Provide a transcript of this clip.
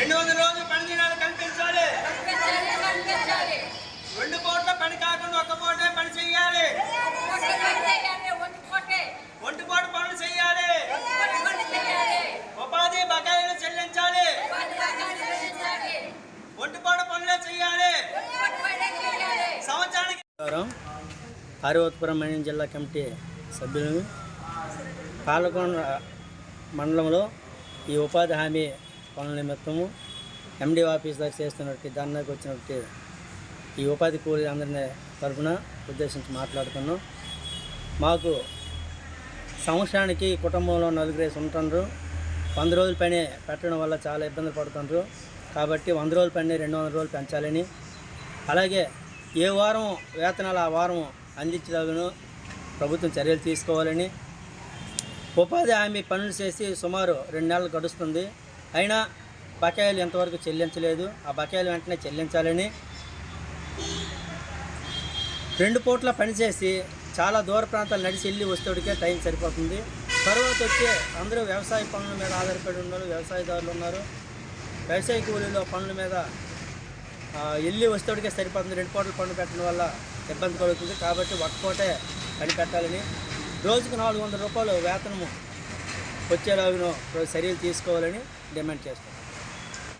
రెండు వందల రోజులు పని దినాలు కల్పించాలి. రెండు కోట్ల పని కాకుండా ఒక్క పూటే పని చేయాలి ఒంటి పూట పనులు చేయాలి ఉపాధి బకాయిలు చెల్లించాలి. ఒంటి పూట పనులే చేయాలి సంవత్సరానికి నమస్కారం. పార్వతీపురం మన్యం జిల్లా కమిటీ సభ్యులను పాలకొండ మండలంలో ఈ ఉపాధి హామీ పనుల నిమిత్తము ఎండి ఆఫీస్ దగ్గర చేస్తున్నట్టు ధర్నాకి వచ్చినట్టు ఈ ఉపాధి కూలీ అందరినీ తరఫున ఉద్దేశించి మాట్లాడుతున్నాం. మాకు సంవత్సరానికి కుటుంబంలో నలుగురేసి ఉంటుండ్రు. వంద రోజుల పనే పెట్టడం వల్ల చాలా ఇబ్బంది పడుతుండ్రు. కాబట్టి వంద రోజుల పని రెండు వందల రోజులు పెంచాలని. అలాగే ఏ వారం వేతనాలు ఆ వారం అందించదగను ప్రభుత్వం చర్యలు తీసుకోవాలని. ఉపాధి హామీ పనులు చేసి సుమారు రెండు నెలలు గడుస్తుంది. అయినా బకాయిలు ఎంతవరకు చెల్లించలేదు ఆ బకాయిలు వెంటనే చెల్లించాలని రెండు పూట్ల పనిచేసి చాలా దూర ప్రాంతాలు నడిచి వెళ్ళి వస్తేడికే టైం సరిపోతుంది. తర్వాత వచ్చే అందరూ వ్యవసాయ పనుల మీద ఆధారపడి ఉన్నారు వ్యవసాయదారులు ఉన్నారు. వ్యవసాయ కూలీలో పనుల మీద వెళ్ళి వస్తేటికే సరిపోతుంది. రెండు పూటలు పనులు పెట్టడం వల్ల ఇబ్బంది కలుగుతుంది. కాబట్టి ఒక పూటే పని పెట్టాలని రోజుకు నాలుగు వందల రూపాయలు వేతనము వచ్చేలాగా చర్యలు తీసుకోవాలని డిమాండ్ చేస్తాం.